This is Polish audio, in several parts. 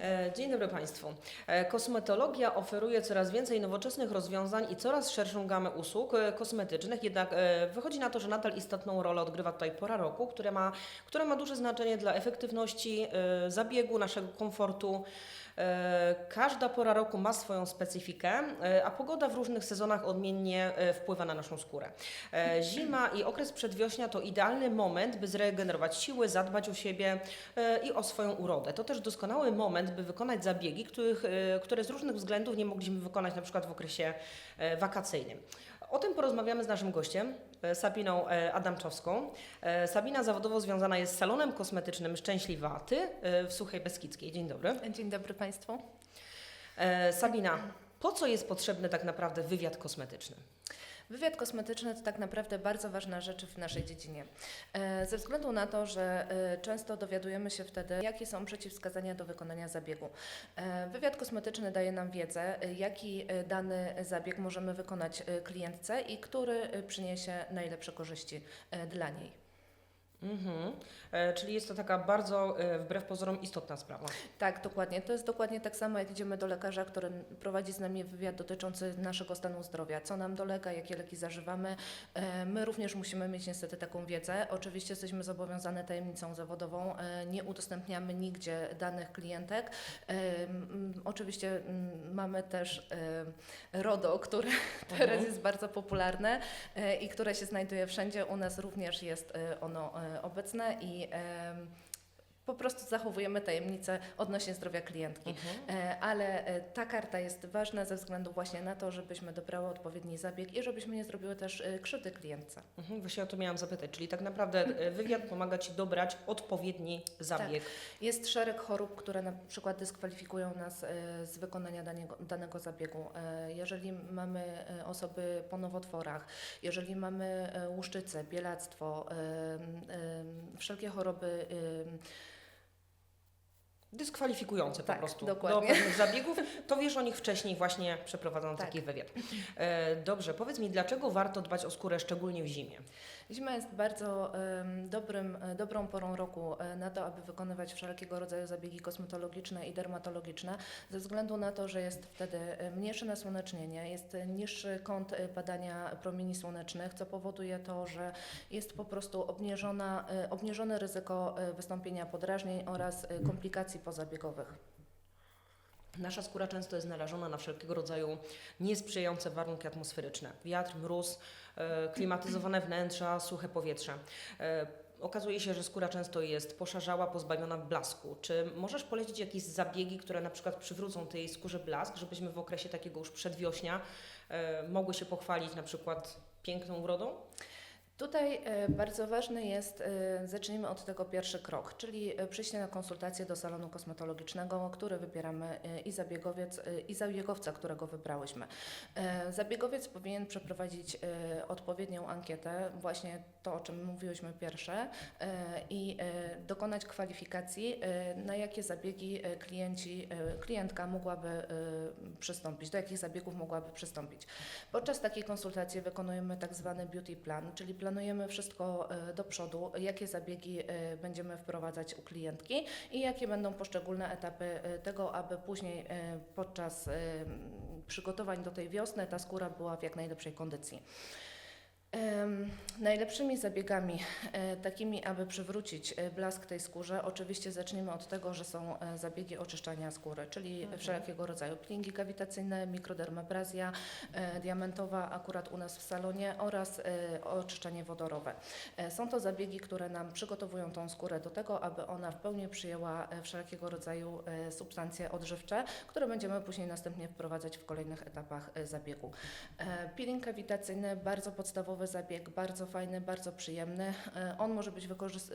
E, Dzień dobry Państwu. E, Kosmetologia oferuje coraz więcej nowoczesnych rozwiązań i coraz szerszą gamę usług e, kosmetycznych, jednak wychodzi na to, że nadal istotną rolę odgrywa tutaj pora roku, które ma, która ma duże znaczenie dla efektywności zabiegu, naszego komfortu. E, Każda pora roku ma swoją specyfikę, e, a pogoda w różnych sezonach odmiennie e, wpływa na naszą skórę. Zima i okres przedwiośnia to idealny moment, by zregenerować siły, zadbać o siebie i o swoją urodę. To też doskonały moment, by wykonać zabiegi, których, które z różnych względów nie mogliśmy wykonać na przykład w okresie wakacyjnym. O tym porozmawiamy z naszym gościem, e, Sabiną e, Adamczowską. E, Sabina zawodowo związana jest z salonem kosmetycznym Szczęśliwaty e, w Suchej Beskidzkiej. Dzień dobry. Dzień dobry Państwu. Sabina, po co jest potrzebny tak naprawdę wywiad kosmetyczny? Wywiad kosmetyczny to tak naprawdę bardzo ważna rzecz w naszej dziedzinie. E, Ze względu na to, że e, często dowiadujemy się wtedy, jakie są przeciwwskazania do wykonania zabiegu. E, Wywiad kosmetyczny daje nam wiedzę, jaki dany zabieg możemy wykonać klientce i który przyniesie najlepsze korzyści dla niej. Mhm. E, czyli jest to taka bardzo, e, wbrew pozorom, istotna sprawa. Tak, dokładnie. To jest dokładnie tak samo, jak idziemy do lekarza, który prowadzi z nami wywiad dotyczący naszego stanu zdrowia, co nam dolega, jakie leki zażywamy. E, My również musimy mieć niestety taką wiedzę. Oczywiście jesteśmy zobowiązane tajemnicą zawodową, e, nie udostępniamy nigdzie danych klientek. E, m, Oczywiście m, mamy też e, RODO, które teraz jest bardzo popularne e, i które się znajduje wszędzie. U nas również jest e, ono e, obecne i po prostu zachowujemy tajemnicę odnośnie zdrowia klientki. E, Ale e, ta karta jest ważna ze względu właśnie na to, żebyśmy dobrały odpowiedni zabieg i żebyśmy nie zrobiły też e, krzywdy klientce. Mhm, właśnie o to miałam zapytać, czyli tak naprawdę wywiad pomaga Ci dobrać odpowiedni zabieg. Jest szereg chorób, które na przykład dyskwalifikują nas z wykonania danego, danego zabiegu. Jeżeli mamy osoby po nowotworach, jeżeli mamy łuszczycę, bielactwo, wszelkie choroby Dyskwalifikujące Tak, po prostu dokładnie. do pewnych zabiegów, to wiesz o nich wcześniej właśnie przeprowadząc Tak. taki wywiad. E, dobrze, powiedz mi, dlaczego warto dbać o skórę szczególnie w zimie? Zima jest bardzo dobrym, e, dobrą porą roku e, na to, aby wykonywać wszelkiego rodzaju zabiegi kosmetologiczne i dermatologiczne, ze względu na to, że jest wtedy e, mniejsze nasłonecznienie, jest niższy kąt padania promieni słonecznych, co powoduje to, że jest po prostu obniżona, obniżone ryzyko wystąpienia podrażnień oraz komplikacji pozabiegowych. Nasza skóra często jest narażona na wszelkiego rodzaju niesprzyjające warunki atmosferyczne. Wiatr, mróz, e, klimatyzowane wnętrza, suche powietrze. E, Okazuje się, że skóra często jest poszarzała, pozbawiona blasku. Czy możesz polecić jakieś zabiegi, które na przykład przywrócą tej skórze blask, żebyśmy w okresie takiego już przedwiośnia e, mogły się pochwalić na przykład piękną urodą? Tutaj e, bardzo ważny jest, e, zacznijmy od tego pierwszy krok, czyli e, przyjście na konsultację do salonu kosmetologicznego, który wybieramy i zabiegowiec, i zabiegowca, którego wybrałyśmy. Zabiegowiec powinien przeprowadzić odpowiednią ankietę, właśnie to, o czym mówiłyśmy pierwsze, e, i e, dokonać kwalifikacji, e, na jakie zabiegi klienci, klientka mogłaby przystąpić, do jakich zabiegów mogłaby przystąpić. Podczas takiej konsultacji wykonujemy tak zwany beauty plan, czyli planujemy wszystko do przodu, jakie zabiegi będziemy wprowadzać u klientki i jakie będą poszczególne etapy tego, aby później podczas przygotowań do tej wiosny ta skóra była w jak najlepszej kondycji. Najlepszymi zabiegami, e, takimi, aby przywrócić e, blask tej skórze, oczywiście zacznijmy od tego, że są e, zabiegi oczyszczania skóry, czyli Mhm. wszelkiego rodzaju peelingi kawitacyjne, mikrodermabrazja, diamentowa akurat u nas w salonie oraz oczyszczanie wodorowe. Są to zabiegi, które nam przygotowują tą skórę do tego, aby ona w pełni przyjęła wszelkiego rodzaju substancje odżywcze, które będziemy później następnie wprowadzać w kolejnych etapach zabiegu. Peeling kawitacyjny, bardzo podstawowy zabieg, bardzo fajny, bardzo przyjemny. E, On może być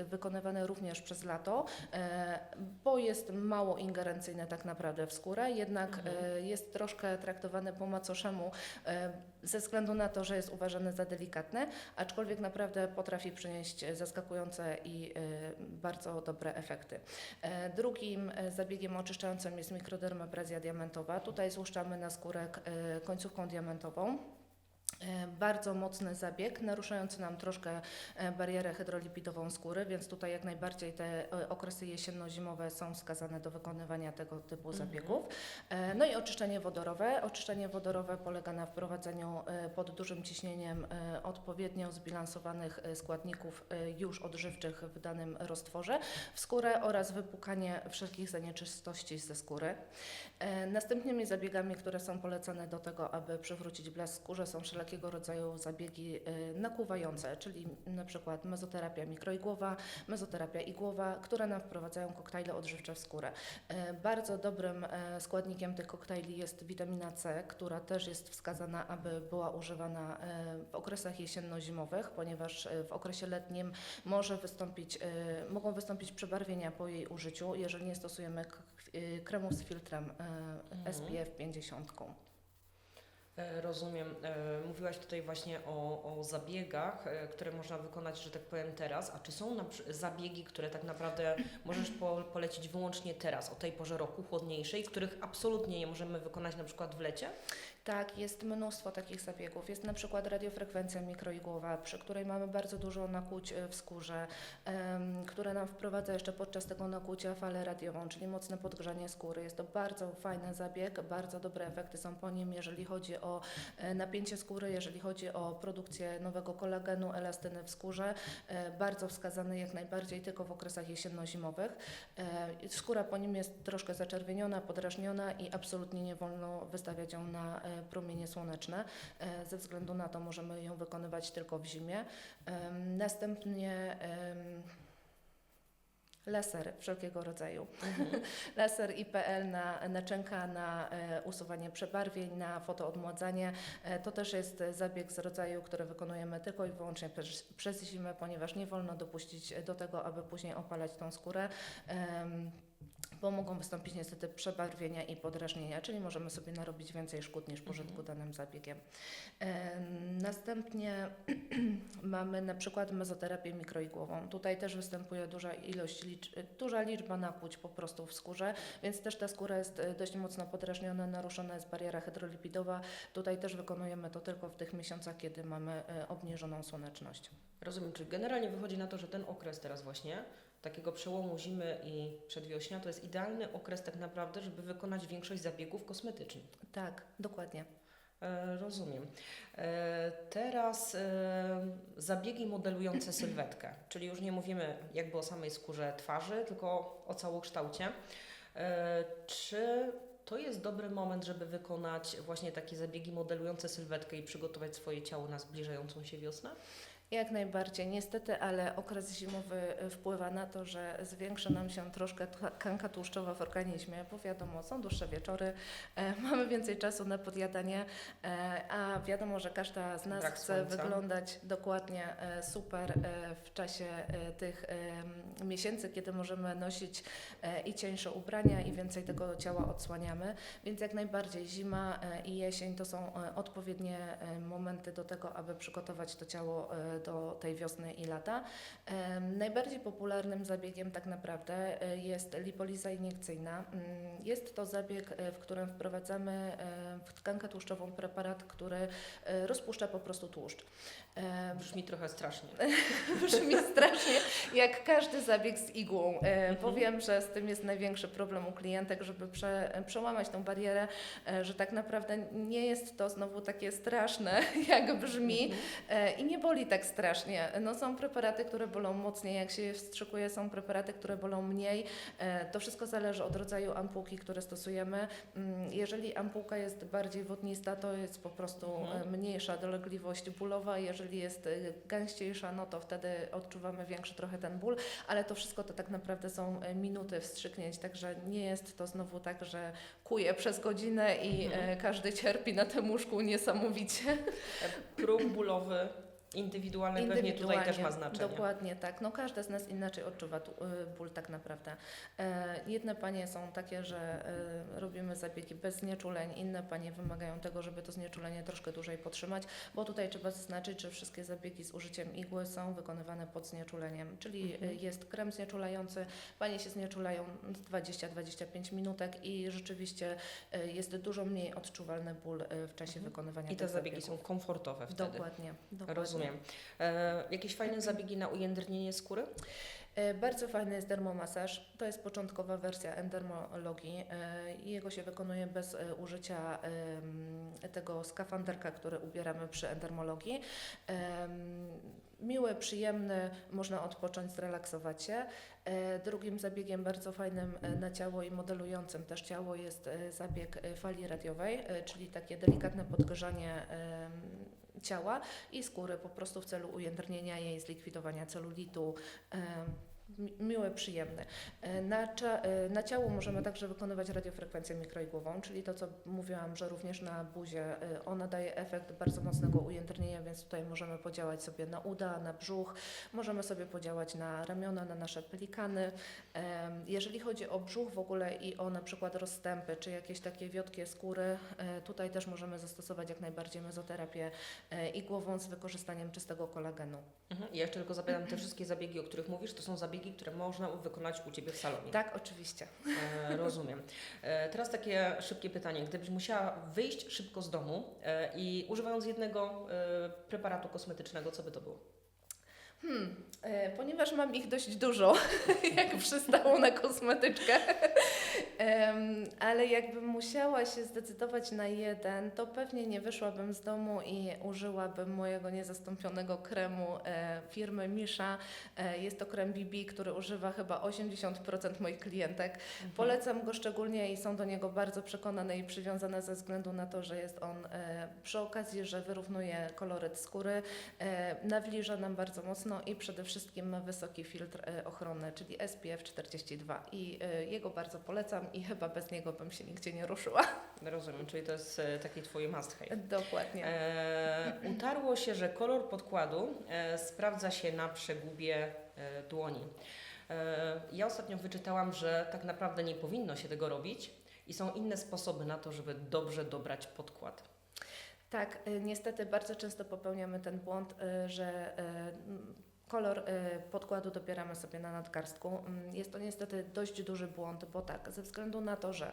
wykonywany również przez lato, e, bo jest mało ingerencyjny tak naprawdę w skórę, jednak e, jest troszkę traktowany po macoszemu ze względu na to, że jest uważany za delikatny, aczkolwiek naprawdę potrafi przynieść zaskakujące i bardzo dobre efekty. Drugim zabiegiem oczyszczającym jest mikrodermabrazja diamentowa. Tutaj złuszczamy na skórek końcówką diamentową. E, Bardzo mocny zabieg, naruszający nam troszkę e, barierę hydrolipidową skóry, więc tutaj jak najbardziej te e, okresy jesienno-zimowe są wskazane do wykonywania tego typu Mhm. zabiegów. No i oczyszczenie wodorowe. Oczyszczenie wodorowe polega na wprowadzeniu pod dużym ciśnieniem odpowiednio zbilansowanych składników już odżywczych w danym roztworze w skórę oraz wypłukanie wszelkich zanieczystości ze skóry. Następnymi zabiegami, które są polecane do tego, aby przywrócić blask skórze są wszelkiego rodzaju zabiegi e, nakłuwające, czyli na przykład mezoterapia mikroigłowa, mezoterapia igłowa, które nam wprowadzają koktajle odżywcze w skórę. E, Bardzo dobrym e, składnikiem tych koktajli jest witamina C, która też jest wskazana, aby była używana w okresach jesienno-zimowych, ponieważ w okresie letnim może wystąpić, mogą wystąpić przebarwienia po jej użyciu, jeżeli nie stosujemy kremów z filtrem e, SPF 50. E, Rozumiem. E, Mówiłaś tutaj właśnie o, o zabiegach, e, które można wykonać, że tak powiem, teraz. A czy są zabiegi, które tak naprawdę możesz po, polecić wyłącznie teraz, o tej porze roku chłodniejszej, których absolutnie nie możemy wykonać na przykład w lecie? Tak, jest mnóstwo takich zabiegów. Jest na przykład radiofrekwencja mikroigłowa, przy której mamy bardzo dużo nakłuć e, w skórze, em, które nam wprowadza jeszcze podczas tego nakłucia falę radiową, czyli mocne podgrzanie skóry. Jest to bardzo fajny zabieg, bardzo dobre efekty są po nim, jeżeli chodzi o e, napięcie skóry, jeżeli chodzi o produkcję nowego kolagenu, elastyny w skórze. E, Bardzo wskazany jak najbardziej tylko w okresach jesienno-zimowych. Skóra po nim jest troszkę zaczerwieniona, podrażniona i absolutnie nie wolno wystawiać ją na promienie słoneczne. E, Ze względu na to możemy ją wykonywać tylko w zimie. Em, Następnie laser wszelkiego rodzaju. Laser IPL na naczynka, na e, usuwanie przebarwień, na fotoodmładzanie. E, to też jest zabieg z rodzaju, który wykonujemy tylko i wyłącznie przez, przez zimę, ponieważ nie wolno dopuścić do tego, aby później opalać tą skórę. Bo mogą wystąpić niestety przebarwienia i podrażnienia, czyli możemy sobie narobić więcej szkód niż pożytku danym zabiegiem. Em, Następnie mamy na przykład mezoterapię mikroigłową. Tutaj też występuje duża ilość, duża liczba nakłuć po prostu w skórze, więc też ta skóra jest e, dość mocno podrażniona, naruszona jest bariera hydrolipidowa. Tutaj też wykonujemy to tylko w tych miesiącach, kiedy mamy e, obniżoną słoneczność. Rozumiem, czyli generalnie wychodzi na to, że ten okres teraz właśnie, takiego przełomu zimy i przedwiośnia, to jest idealny okres tak naprawdę, żeby wykonać większość zabiegów kosmetycznych. Tak, dokładnie. E, rozumiem. E, teraz e, zabiegi modelujące sylwetkę, czyli już nie mówimy jakby o samej skórze twarzy, tylko o całokształcie. E, czy to jest dobry moment, żeby wykonać właśnie takie zabiegi modelujące sylwetkę i przygotować swoje ciało na zbliżającą się wiosnę? Jak najbardziej. Niestety, ale okres zimowy y, wpływa na to, że zwiększa nam się troszkę tkanka tłuszczowa w organizmie, bo wiadomo, są dłuższe wieczory, e, mamy więcej czasu na podjadanie, e, a wiadomo, że każda z nas Brak chce słońca. wyglądać dokładnie e, super e, w czasie e, tych e, miesięcy, kiedy możemy nosić e, i cieńsze ubrania i więcej tego ciała odsłaniamy, więc jak najbardziej zima e, i jesień to są e, odpowiednie e, momenty do tego, aby przygotować to ciało e, do tej wiosny i lata. Najbardziej popularnym zabiegiem tak naprawdę e, jest lipoliza iniekcyjna. Mm, Jest to zabieg, e, w którym wprowadzamy e, w tkankę tłuszczową preparat, który rozpuszcza po prostu tłuszcz. Brzmi trochę strasznie. Brzmi strasznie jak każdy zabieg z igłą. Mhm. Powiem, że z tym jest największy problem u klientek, żeby prze, przełamać tą barierę, że tak naprawdę nie jest to znowu takie straszne, jak brzmi Mhm. i nie boli tak strasznie. No, są preparaty, które bolą mocniej, jak się je wstrzykuje, są preparaty, które bolą mniej. E, To wszystko zależy od rodzaju ampułki, które stosujemy. Mm, Jeżeli ampułka jest bardziej wodnista, to jest po prostu Mhm. e, mniejsza dolegliwość bólowa. Jeżeli jest e, gęściejsza, no to wtedy odczuwamy większy trochę ten ból, ale to wszystko to tak naprawdę są minuty wstrzyknięć, także nie jest to znowu tak, że kuje przez godzinę i Mhm. każdy cierpi na tym łóżku niesamowicie. Próg bólowy Indywidualne pewnie tutaj Indywidualnie, też ma znaczenie. Dokładnie tak. No każda z nas inaczej odczuwa tu, y, ból tak naprawdę. E, jedne panie są takie, że e, robimy zabiegi bez znieczuleń, inne panie wymagają tego, żeby to znieczulenie troszkę dłużej podtrzymać, bo tutaj trzeba zaznaczyć, że wszystkie zabiegi z użyciem igły są wykonywane pod znieczuleniem, czyli Mhm. y, jest krem znieczulający, panie się znieczulają 20-25 minutek i rzeczywiście y, jest dużo mniej odczuwalny ból y, w czasie Mhm. wykonywania I te zabiegi zabiegów. są komfortowe wtedy. Dokładnie, dokładnie. Rozumiem. E, jakieś fajne zabiegi na ujędrnienie skóry? E, Bardzo fajny jest dermomasaż. To jest początkowa wersja endermologii e, i jego się wykonuje bez e, użycia tego skafanderka, który ubieramy przy endermologii. Miły, przyjemny, można odpocząć, zrelaksować się. Drugim zabiegiem bardzo fajnym na ciało i modelującym też ciało jest zabieg fali radiowej, czyli takie delikatne podgrzanie ciała i skóry po prostu w celu ujędrnienia jej, zlikwidowania celulitu. Em, mi- Miły, przyjemny. E, Na, e, na ciału możemy także wykonywać radiofrekwencję mikroigłową, czyli to, co mówiłam, że również na buzie e, ona daje efekt bardzo mocnego ujędrnienia, więc tutaj możemy podziałać sobie na uda, na brzuch, możemy sobie podziałać na ramiona, na nasze pelikany. Jeżeli chodzi o brzuch w ogóle i o na przykład rozstępy, czy jakieś takie wiotkie skóry, tutaj też możemy zastosować jak najbardziej mezoterapię igłową z wykorzystaniem czystego kolagenu. Mhm. Ja jeszcze tylko zapytam, te wszystkie zabiegi, o których mówisz, to są zabiegi, które można wykonać u Ciebie w salonie. Tak, oczywiście. E, rozumiem. E, teraz takie szybkie pytanie. Gdybyś musiała wyjść szybko z domu e, i używając jednego e, preparatu kosmetycznego, co by to było? Hmm, e, ponieważ mam ich dość dużo, jak przystało na kosmetyczkę, em, ale jakbym musiała się zdecydować na jeden, to pewnie nie wyszłabym z domu i użyłabym mojego niezastąpionego kremu e, firmy Misha. E, jest to krem BB, który używa chyba 80% moich klientek. Polecam go szczególnie i są do niego bardzo przekonane i przywiązane ze względu na to, że jest on e, przy okazji, że wyrównuje koloryt skóry, e, nawilża nam bardzo mocno i przede wszystkim ma wysoki filtr e, ochronny, czyli SPF 42 i e, jego bardzo polecam i chyba bez niego bym się nigdzie nie ruszyła. Rozumiem, czyli to jest e, taki Twój must have. Dokładnie. E, utarło się, że kolor podkładu e, sprawdza się na przegubie e, dłoni. E, ja ostatnio wyczytałam, że tak naprawdę nie powinno się tego robić i są inne sposoby na to, żeby dobrze dobrać podkład. Tak, y, niestety bardzo często popełniamy ten błąd, y, że kolor y, podkładu dobieramy sobie na nadgarstku. Mm, Jest to niestety dość duży błąd, bo tak, ze względu na to, że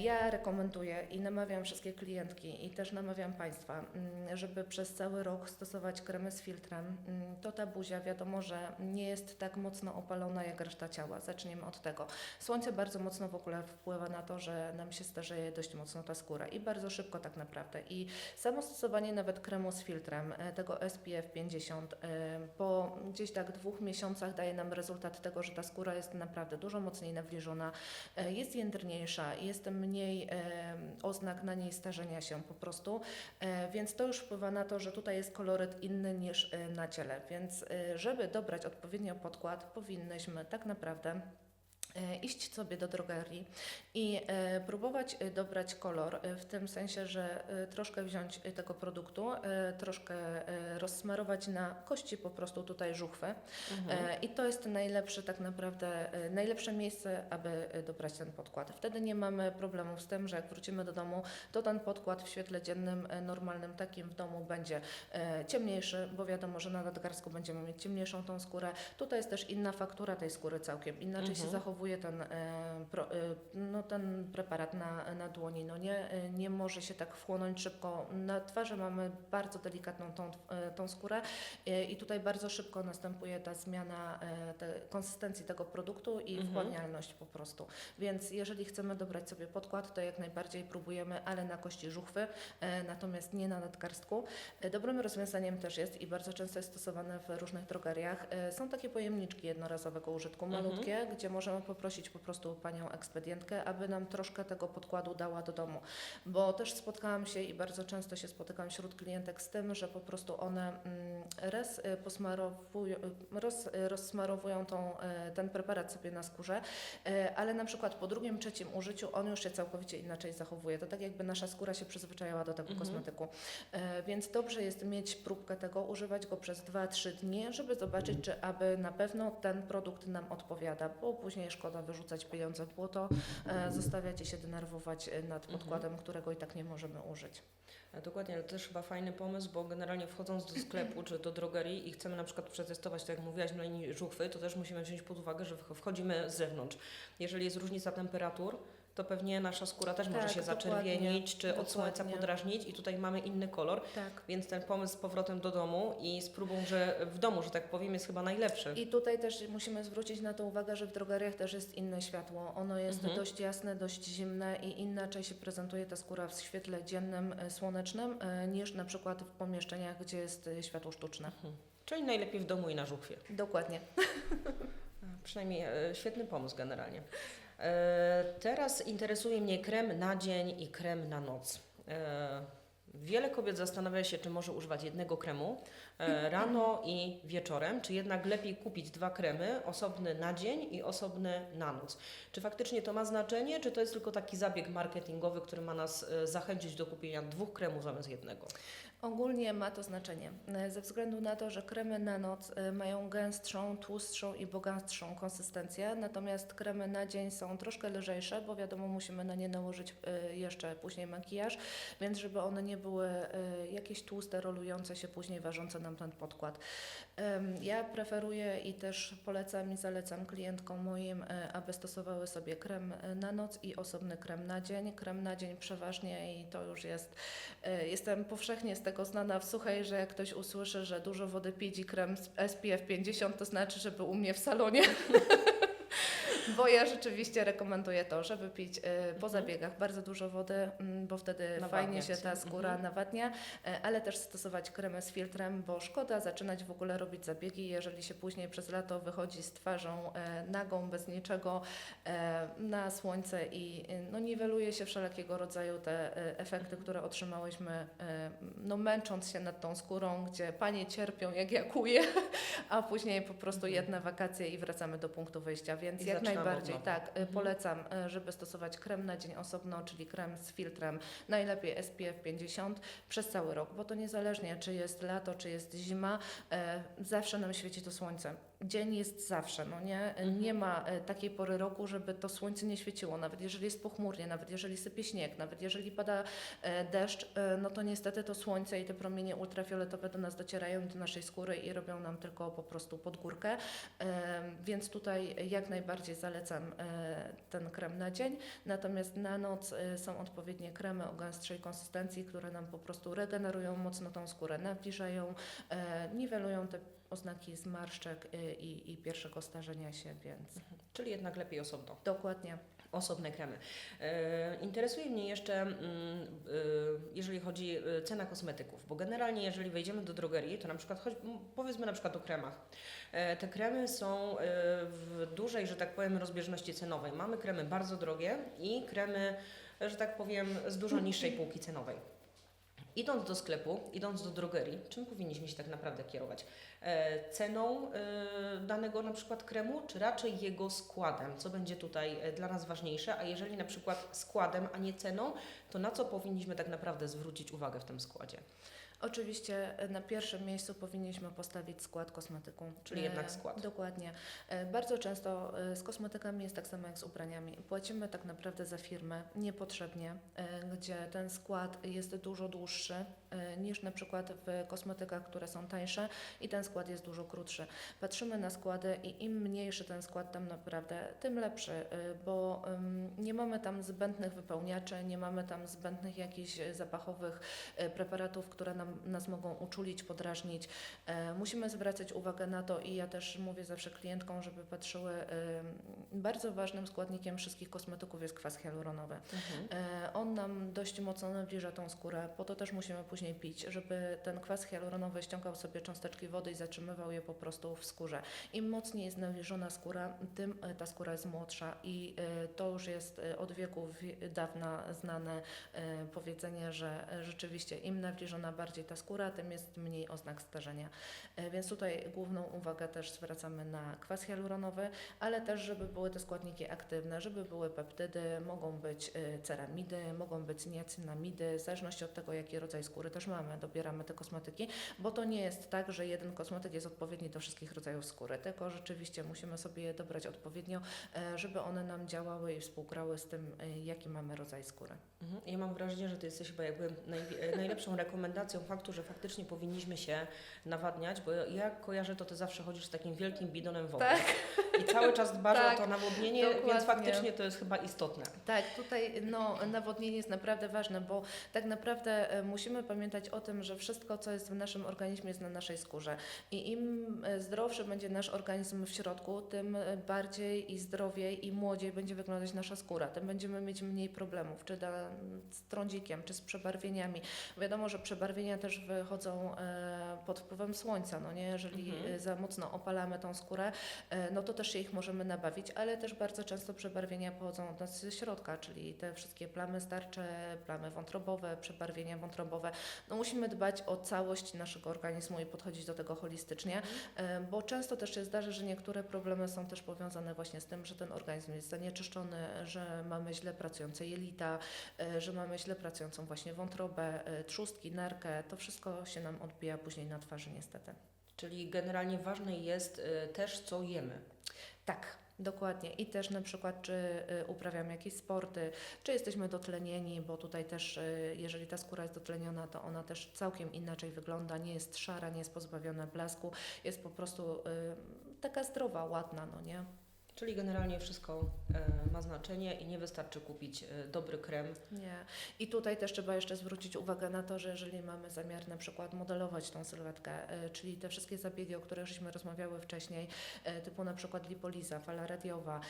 ja rekomenduję i namawiam wszystkie klientki i też namawiam Państwa, mm, żeby przez cały rok stosować kremy z filtrem. Mm, To ta buzia wiadomo, że nie jest tak mocno opalona jak reszta ciała. Zacznijmy od tego. Słońce bardzo mocno w ogóle wpływa na to, że nam się starzeje dość mocno ta skóra i bardzo szybko tak naprawdę. I samo stosowanie nawet kremu z filtrem, e, tego SPF 50, e, po gdzieś tak dwóch miesiącach daje nam rezultat tego, że ta skóra jest naprawdę dużo mocniej nawilżona, e, jest jędrniejsza, jest mniej e, oznak na niej starzenia się po prostu, e, więc to już wpływa na to, że tutaj jest koloryt inny niż e, na ciele, więc e, żeby dobrać odpowiednio podkład, powinnyśmy tak naprawdę iść sobie do drogerii i e, próbować e, dobrać kolor, e, w tym sensie, że e, troszkę wziąć e, tego produktu, e, troszkę e, rozsmarować na kości po prostu tutaj żuchwy e, i to jest najlepsze tak naprawdę, e, najlepsze miejsce, aby e, dobrać ten podkład. Wtedy nie mamy problemów z tym, że jak wrócimy do domu, to ten podkład w świetle dziennym, e, normalnym, takim w domu będzie e, ciemniejszy, bo wiadomo, że na nadgarstku będziemy mieć ciemniejszą tą skórę. Tutaj jest też inna faktura tej skóry całkiem, inaczej się Mhm. Zachowuje ten, e, e, no, ten preparat na, na dłoni. No nie, e, nie może się tak wchłonąć szybko. Na twarzy mamy bardzo delikatną tą, tą skórę i tutaj bardzo szybko następuje ta zmiana te, konsystencji tego produktu i Mhm. wchłanialność po prostu. Więc jeżeli chcemy dobrać sobie podkład, to jak najbardziej próbujemy, ale na kości żuchwy, natomiast nie na nadgarstku. Dobrym rozwiązaniem też jest i bardzo często jest stosowane w różnych drogeriach. Są takie pojemniczki jednorazowego użytku, Mhm. malutkie, gdzie możemy po poprosić po prostu panią ekspedientkę, aby nam troszkę tego podkładu dała do domu. Bo też spotkałam się i bardzo często się spotykam wśród klientek z tym, że po prostu one mm, raz y, posmarowują, y, roz, y, rozsmarowują tą, y, ten preparat sobie na skórze, y, ale na przykład po drugim, trzecim użyciu on już się całkowicie inaczej zachowuje. To tak jakby nasza skóra się przyzwyczajała do tego Mhm. kosmetyku. Więc dobrze jest mieć próbkę tego, używać go przez 2-3 dni, żeby zobaczyć, czy aby na pewno ten produkt nam odpowiada, bo później szkoda wyrzucać pieniądze w błoto, e, zostawiać i się denerwować e, nad Mhm. podkładem, którego i tak nie możemy użyć. E, Dokładnie, ale to też chyba fajny pomysł, bo generalnie wchodząc do sklepu czy do drogerii i chcemy na przykład przetestować, tak jak mówiłaś, na linii żuchwy, to też musimy wziąć pod uwagę, że wch- wchodzimy z zewnątrz. Jeżeli jest różnica temperatur, to pewnie nasza skóra też może Tak, się dokładnie, zaczerwienić, czy od słońca podrażnić i tutaj mamy inny kolor, Tak. więc ten pomysł z powrotem do domu i z próbą, że w domu, że tak powiem, jest chyba najlepszy. I tutaj też musimy zwrócić na to uwagę, że w drogeriach też jest inne światło. Ono jest Mhm. dość jasne, dość zimne i inaczej się prezentuje ta skóra w świetle dziennym, e, słonecznym, e, niż na przykład w pomieszczeniach, gdzie jest e, światło sztuczne. Mhm. Czyli najlepiej w domu i na żuchwie. Dokładnie. Przynajmniej świetny pomysł generalnie. E, teraz interesuje mnie krem na dzień i krem na noc. E, wiele kobiet zastanawia się, czy może używać jednego kremu rano i wieczorem, czy jednak lepiej kupić dwa kremy, osobny na dzień i osobny na noc. Czy faktycznie to ma znaczenie, czy to jest tylko taki zabieg marketingowy, który ma nas e, zachęcić do kupienia dwóch kremów zamiast jednego? Ogólnie ma to znaczenie, e, ze względu na to, że kremy na noc e, mają gęstszą, tłustszą i bogatszą konsystencję, natomiast kremy na dzień są troszkę lżejsze, bo wiadomo, musimy na nie nałożyć e, jeszcze później makijaż, więc żeby one nie były e, jakieś tłuste, rolujące się później, ważące nam ten podkład. Ja preferuję i też polecam i zalecam klientkom moim, e, aby stosowały sobie krem e, na noc i osobny krem na dzień. Krem na dzień przeważnie i to już jest E, Jestem powszechnie z tego znana w suchej, że jak ktoś usłyszy, że dużo wody pić i krem SPF 50, to znaczy, żeby u mnie w salonie. Bo ja rzeczywiście rekomenduję to, żeby pić e, po zabiegach bardzo dużo wody, mm, bo wtedy Nawadniać. fajnie się ta skóra Mhm. nawadnia, e, ale też stosować kremy z filtrem, bo szkoda zaczynać w ogóle robić zabiegi, jeżeli się później przez lato wychodzi z twarzą e, nagą, bez niczego e, na słońce i e, no, niweluje się wszelkiego rodzaju te efekty, które otrzymałyśmy no, męcząc się nad tą skórą, gdzie panie cierpią jak ja kuję, a później po prostu Mhm. jedne wakacje i wracamy do punktu wyjścia, więc I jak najbardziej tak, Mhm. polecam, e, żeby stosować krem na dzień osobno, czyli krem z filtrem, najlepiej SPF 50 przez cały rok, bo to niezależnie czy jest lato, czy jest zima, e, zawsze nam świeci to słońce. Dzień jest zawsze, no nie? Mhm. Nie ma e, takiej pory roku, żeby to słońce nie świeciło, nawet jeżeli jest pochmurnie, nawet jeżeli sypie śnieg, nawet jeżeli pada e, deszcz, e, no to niestety to słońce i te promienie ultrafioletowe do nas docierają do naszej skóry i robią nam tylko po prostu podgórkę. Więc tutaj jak najbardziej zalecam ten krem na dzień. Natomiast na noc są odpowiednie kremy o gęstszej konsystencji, które nam po prostu regenerują mocno tą skórę, nawilżają, niwelują te oznaki zmarszczek e, i, i pierwszego starzenia się, więc Czyli jednak lepiej osobno. dokładnie. Osobne kremy. E, interesuje mnie jeszcze, mm, e, jeżeli chodzi o cena kosmetyków, bo generalnie jeżeli wejdziemy do drogerii, to na przykład, choć, powiedzmy na przykład o kremach. E, te kremy są e, w dużej, że tak powiem, rozbieżności cenowej. Mamy kremy bardzo drogie i kremy, że tak powiem, z dużo niższej półki cenowej. Idąc do sklepu, idąc do drogerii, czym powinniśmy się tak naprawdę kierować? E, ceną e, danego na przykład kremu, czy raczej jego składem? Co będzie tutaj e, dla nas ważniejsze? A jeżeli na przykład składem, a nie ceną, to na co powinniśmy tak naprawdę zwrócić uwagę w tym składzie? Oczywiście e, na pierwszym miejscu powinniśmy postawić skład kosmetyku. Czyli E, jednak skład. Dokładnie. E, Bardzo często e, z kosmetykami jest tak samo jak z ubraniami. Płacimy tak naprawdę za firmę niepotrzebnie, e, gdzie ten skład jest dużo dłuższy e, niż na przykład w kosmetykach, które są tańsze i ten skład jest dużo krótszy. Patrzymy na składy i im mniejszy ten skład tam naprawdę, tym lepszy, e, bo nie mamy tam zbędnych wypełniaczy, nie mamy tam zbędnych jakichś e, zapachowych e, preparatów, które nam, nas mogą uczulić, podrażnić. E, musimy zwracać uwagę na to i ja też mówię zawsze klientkom, żeby patrzyły, e, bardzo ważnym składnikiem wszystkich kosmetyków jest kwas hialuronowy. E, on nam dość mocno nawilża tą skórę, po to też musimy później pić, żeby ten kwas hialuronowy ściągał sobie cząsteczki wody i zatrzymywał je po prostu w skórze. Im mocniej jest nawilżona skóra, tym e, ta skóra jest młodsza i e, to już jest e, od wieków wi- dawna znane powiedzenie, że rzeczywiście im nawilżona bardziej ta skóra, tym jest mniej oznak starzenia. Więc tutaj główną uwagę też zwracamy na kwas hialuronowy, ale też, żeby były te składniki aktywne, żeby były peptydy, mogą być ceramidy, mogą być niacinamidy, w zależności od tego, jaki rodzaj skóry też mamy, dobieramy te kosmetyki, bo to nie jest tak, że jeden kosmetyk jest odpowiedni do wszystkich rodzajów skóry, tylko rzeczywiście musimy sobie je dobrać odpowiednio, e, żeby one nam działały i współgrały z tym, e, jaki mamy rodzaj skóry. Mhm. Ja mam wrażenie, że Ty jesteś chyba jakby najwi- najlepszą rekomendacją faktu, że faktycznie powinniśmy się nawadniać, bo ja kojarzę to, Ty zawsze chodzisz z takim wielkim bidonem wody i cały czas dbasz Tak, o to nawodnienie, więc dokładnie. faktycznie to jest chyba istotne. Tak, tutaj no, nawodnienie jest naprawdę ważne, bo tak naprawdę e, musimy pamiętać o tym, że wszystko, co jest w naszym organizmie, jest na naszej skórze. I im e, zdrowszy będzie nasz organizm w środku, tym e, bardziej i zdrowiej i młodziej będzie wyglądać nasza skóra. Tym będziemy mieć mniej problemów, czy da, z trądzikiem, czy z przebarwieniami. Wiadomo, że przebarwienia też wychodzą e, pod wpływem słońca, no nie? Jeżeli Mhm. za mocno opalamy tą skórę, no to też się ich możemy nabawić, ale też bardzo często przebarwienia pochodzą od nas ze środka, czyli te wszystkie plamy starcze, plamy wątrobowe, przebarwienia wątrobowe. No musimy dbać o całość naszego organizmu i podchodzić do tego holistycznie, e, bo często też się zdarza, że niektóre problemy są też powiązane właśnie z tym, że ten organizm jest zanieczyszczony, że mamy źle pracujące jelita, e, że mamy źle pracującą właśnie wątrobę, e, trzustki, nerkę. To wszystko się nam odbija później na twarzy niestety. Czyli generalnie ważne jest też, co jemy. Tak, dokładnie. I też na przykład, czy y, uprawiamy jakieś sporty, czy jesteśmy dotlenieni, bo tutaj też, y, jeżeli ta skóra jest dotleniona, to ona też całkiem inaczej wygląda, nie jest szara, nie jest pozbawiona blasku, jest po prostu y, taka zdrowa, ładna, no nie? Czyli generalnie wszystko e, ma znaczenie i nie wystarczy kupić e, dobry krem. Nie. I tutaj też trzeba jeszcze zwrócić uwagę na to, że jeżeli mamy zamiar na przykład modelować tą sylwetkę, e, czyli te wszystkie zabiegi, o których żeśmy rozmawiały wcześniej, typu na przykład lipoliza, fala radiowa,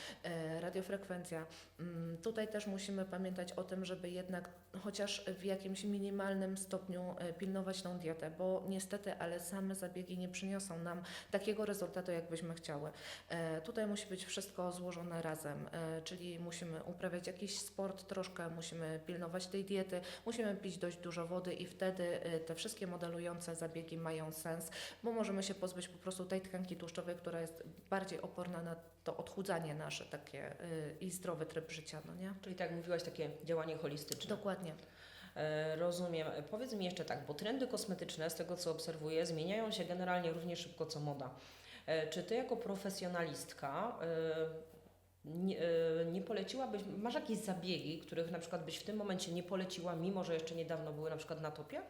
radiofrekwencja, mm, tutaj też musimy pamiętać o tym, żeby jednak chociaż w jakimś minimalnym stopniu pilnować tą dietę, bo niestety, ale same zabiegi nie przyniosą nam takiego rezultatu, jakbyśmy chciały. Tutaj musi być wszystko złożone razem, e, czyli musimy uprawiać jakiś sport troszkę, musimy pilnować tej diety, musimy pić dość dużo wody i wtedy e, te wszystkie modelujące zabiegi mają sens, bo możemy się pozbyć po prostu tej tkanki tłuszczowej, która jest bardziej oporna na to odchudzanie nasze takie e, i zdrowy tryb życia, no nie? Czyli tak jak mówiłaś, takie działanie holistyczne. Dokładnie. Rozumiem. Powiedz mi jeszcze tak, bo trendy kosmetyczne, z tego co obserwuję, zmieniają się generalnie równie szybko co moda. E, Czy ty jako profesjonalistka e, nie, e, nie poleciłabyś, masz jakieś zabiegi, których na przykład byś w tym momencie nie poleciła, mimo że jeszcze niedawno były na przykład na topie?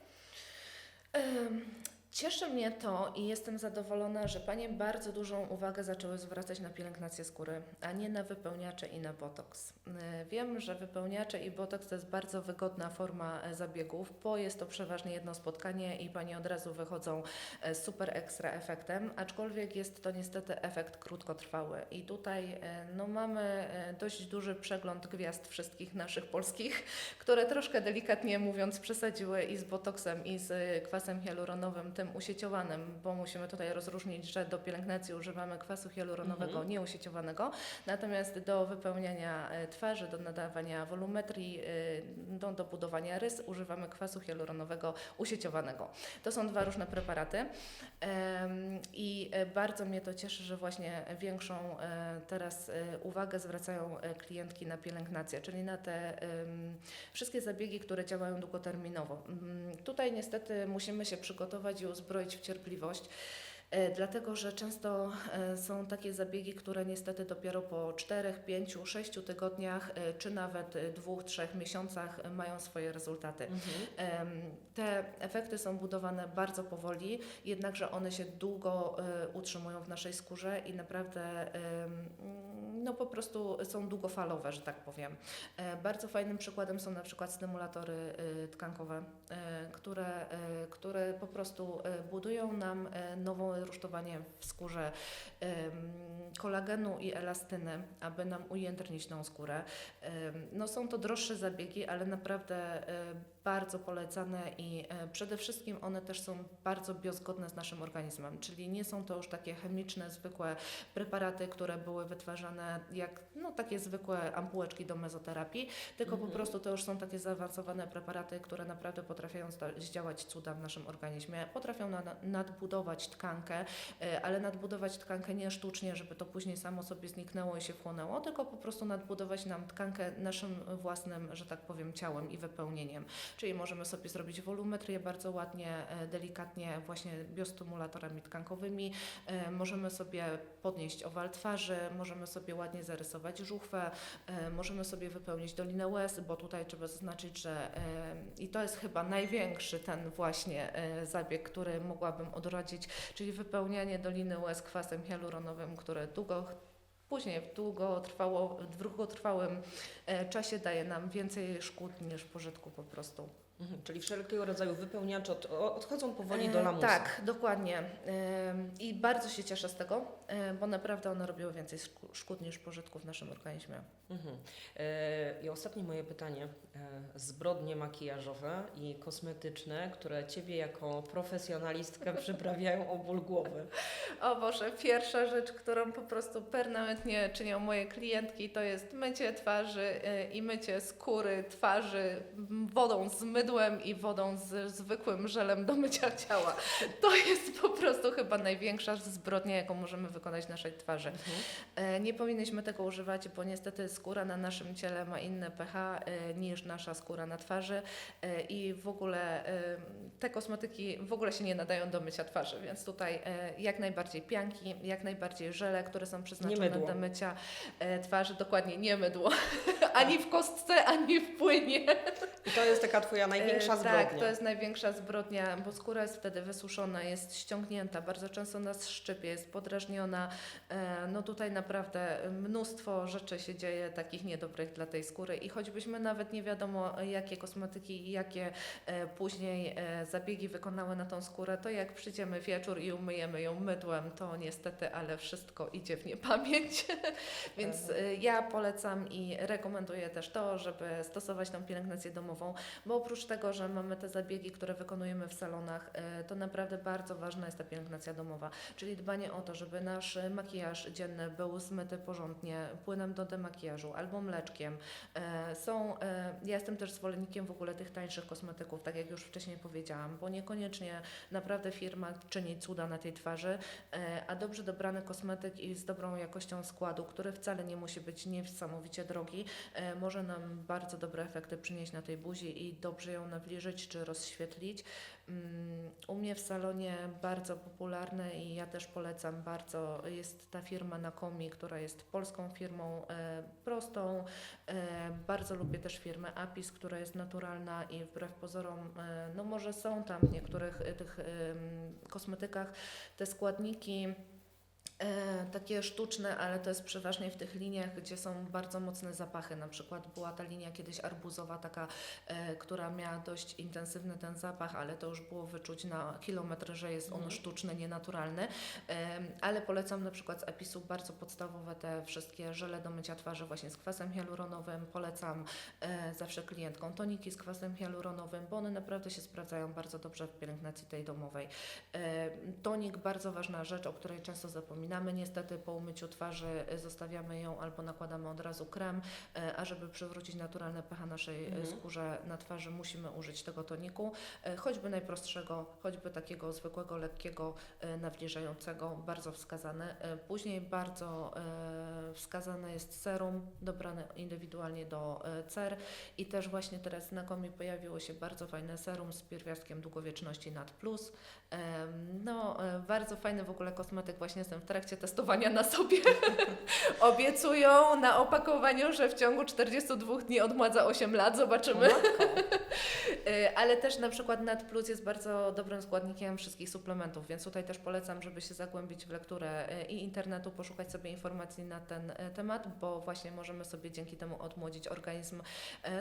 Cieszy mnie to i jestem zadowolona, że Panie bardzo dużą uwagę zaczęły zwracać na pielęgnację skóry, a nie na wypełniacze i na botoks. E, Wiem, że wypełniacze i botoks to jest bardzo wygodna forma e, zabiegów, bo jest to przeważnie jedno spotkanie i Panie od razu wychodzą e, super ekstra efektem, aczkolwiek jest to niestety efekt krótkotrwały. I tutaj no, mamy dość duży przegląd gwiazd wszystkich naszych polskich, które troszkę delikatnie mówiąc przesadziły i z botoksem, i z kwasem hialuronowym, tym usieciowanym, bo musimy tutaj rozróżnić, że do pielęgnacji używamy kwasu hialuronowego Mhm. nieusieciowanego, natomiast do wypełniania e, twarzy, do nadawania wolumetrii, e, do, do budowania rys używamy kwasu hialuronowego usieciowanego. To są dwa różne preparaty i e, bardzo mnie to cieszy, że właśnie większą teraz uwagę zwracają klientki na pielęgnację, czyli na te wszystkie zabiegi, które działają długoterminowo. Mm, Tutaj niestety musimy się przygotować i uzbroić w cierpliwość. E, Dlatego, że często e, są takie zabiegi, które niestety dopiero po 4, 5, 6 tygodniach, e, czy nawet 2-3 miesiącach e, mają swoje rezultaty. Em, Te efekty są budowane bardzo powoli, jednakże one się długo utrzymują w naszej skórze i naprawdę no po prostu są długofalowe, że tak powiem. Bardzo fajnym przykładem są na przykład stymulatory tkankowe, które, które po prostu budują nam nową, stałe rusztowanie w skórze kolagenu i elastyny, aby nam ujędrnić tą skórę. No są to droższe zabiegi, ale naprawdę bardzo polecane i e, przede wszystkim one też są bardzo biozgodne z naszym organizmem, czyli nie są to już takie chemiczne, zwykłe preparaty, które były wytwarzane jak no, takie zwykłe ampułeczki do mezoterapii, tylko po Mhm. prostu to już są takie zaawansowane preparaty, które naprawdę potrafią zdziałać cuda w naszym organizmie, potrafią nad, nadbudować tkankę, e, ale nadbudować tkankę nie sztucznie, żeby to później samo sobie zniknęło i się wchłonęło, tylko po prostu nadbudować nam tkankę naszym własnym, że tak powiem, ciałem i wypełnieniem. Czyli możemy sobie zrobić wolumetrię bardzo ładnie, e, delikatnie, właśnie biostymulatorami tkankowymi. E, Możemy sobie podnieść owal twarzy, możemy sobie ładnie zarysować żuchwę, e, możemy sobie wypełnić dolinę łez, bo tutaj trzeba zaznaczyć, że i to jest chyba największy ten właśnie zabieg, który mogłabym odradzić, czyli wypełnianie doliny łez kwasem hialuronowym, które długo Później w długotrwałym e, czasie daje nam więcej szkód niż pożytku po prostu. Mhm, Czyli wszelkiego rodzaju wypełniacze od, odchodzą powoli E, do lamusa. Tak, dokładnie. Em, I bardzo się cieszę z tego, e, bo naprawdę one robiły więcej szkó- szkód niż pożytku w naszym organizmie. Mhm. E, I ostatnie moje pytanie. E, Zbrodnie makijażowe i kosmetyczne, które Ciebie jako profesjonalistkę przyprawiają o ból głowy. O Boże, pierwsza rzecz, którą po prostu permanentnie czynią moje klientki, to jest mycie twarzy i mycie skóry, twarzy wodą z mydłem i wodą z zwykłym żelem do mycia ciała. To jest po prostu chyba największa zbrodnia, jaką możemy wykonać naszej twarzy. Mhm. E, Nie powinnyśmy tego używać, bo niestety skóra na naszym ciele ma inne pH e, niż nasza skóra na twarzy e, i w ogóle te kosmetyki w ogóle się nie nadają do mycia twarzy, więc tutaj jak najbardziej pianki, jak najbardziej żele, które są przeznaczone do mycia twarzy, dokładnie nie mydło, ani w kostce, ani w płynie. I to jest taka Twoja największa E, zbrodnia. Tak, to jest największa zbrodnia, bo skóra jest wtedy wysuszona, jest ściągnięta, bardzo często nas szczypie, jest podrażniona. E, No tutaj naprawdę mnóstwo rzeczy się dzieje takich niedobrych dla tej skóry i choćbyśmy nawet nie wiadomo jakie kosmetyki i jakie e, później zabiegi wykonały na tą skórę, to jak przyjdziemy wieczór i umyjemy ją mydłem, to niestety, ale wszystko idzie w niepamięć. Więc ja polecam i rekomenduję też to, żeby stosować tą pielęgnację domową, bo oprócz tego, że mamy te zabiegi, które wykonujemy w salonach, e, to naprawdę bardzo ważna jest ta pielęgnacja domowa, czyli dbanie o to, żeby nasz makijaż dzienny był zmyty porządnie płynem do demakijażu albo mleczkiem. E, Są, e, ja jestem też zwolennikiem w ogóle tych tańszych kosmetyków, tak jak już wcześniej powiedziałam, bo niekoniecznie naprawdę firma czyni cuda na tej twarzy, a dobrze dobrany kosmetyk i z dobrą jakością składu, który wcale nie musi być niesamowicie drogi, może nam bardzo dobre efekty przynieść na tej buzi i dobrze ją nawilżyć czy rozświetlić. Mm, U mnie w salonie bardzo popularne i ja też polecam bardzo jest ta firma Nakomi, która jest polską firmą e, prostą. E, bardzo lubię też firmę Apis, która jest naturalna i wbrew pozorom, e, no może są tam w niektórych tych kosmetykach te składniki takie sztuczne, ale to jest przeważnie w tych liniach, gdzie są bardzo mocne zapachy. Na przykład była ta linia kiedyś arbuzowa, taka, e, która miała dość intensywny ten zapach, ale to już było wyczuć na kilometr, że jest on Mhm. sztuczny, nienaturalny. E, ale polecam na przykład z Episu bardzo podstawowe te wszystkie żele do mycia twarzy właśnie z kwasem hialuronowym. Polecam e, zawsze klientkom toniki z kwasem hialuronowym, bo one naprawdę się sprawdzają bardzo dobrze w pielęgnacji tej domowej. E, Tonik bardzo ważna rzecz, o której często zapominamy. Niestety po umyciu twarzy zostawiamy ją albo nakładamy od razu krem, e, a żeby przywrócić naturalne pH naszej e, Mhm. skórze na twarzy musimy użyć tego toniku, e, choćby najprostszego, choćby takiego zwykłego, lekkiego, nawilżającego, bardzo wskazane. Później bardzo wskazane jest serum dobrane indywidualnie do cer i też właśnie teraz znakomi pojawiło się bardzo fajne serum z pierwiastkiem długowieczności NAD+. No, bardzo fajny w ogóle kosmetyk, właśnie jestem w trakcie testowania na sobie. Obiecują na opakowaniu, że w ciągu 42 dni odmładza 8 lat, zobaczymy. E, Ale też na przykład NAD Plus jest bardzo dobrym składnikiem wszystkich suplementów, więc tutaj też polecam, żeby się zagłębić w lekturę e, i internetu, poszukać sobie informacji na ten e, temat, bo właśnie możemy sobie dzięki temu odmłodzić organizm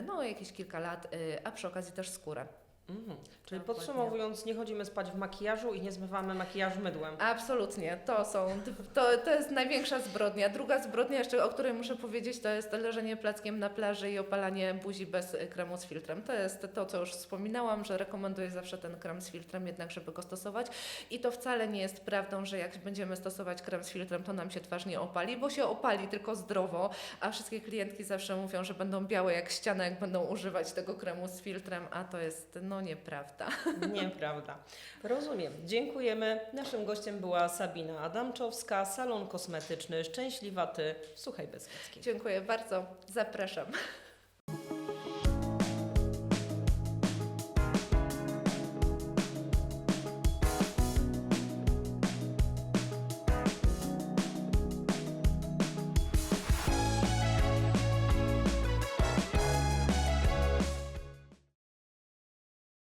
no jakieś kilka lat, a przy okazji też skórę. Mhm. Czyli Dokładnie. podsumowując, nie chodzimy spać w makijażu i nie zmywamy makijażu mydłem. Absolutnie, to są, to, to jest największa zbrodnia. Druga zbrodnia jeszcze, o której muszę powiedzieć, to jest leżenie plackiem na plaży i opalanie buzi bez kremu z filtrem. To jest to, co już wspominałam, że rekomenduję zawsze ten krem z filtrem jednak, żeby go stosować. I to wcale nie jest prawdą, że jak będziemy stosować krem z filtrem, to nam się twarz nie opali, bo się opali tylko zdrowo, a wszystkie klientki zawsze mówią, że będą białe jak ściana, jak będą używać tego kremu z filtrem, a to jest no nieprawda. Nieprawda. Rozumiem. Dziękujemy. Naszym gościem była Sabina Adamczowska, salon kosmetyczny Szczęśliwa Ty w Suchej Beskidzkiej. Dziękuję bardzo, zapraszam.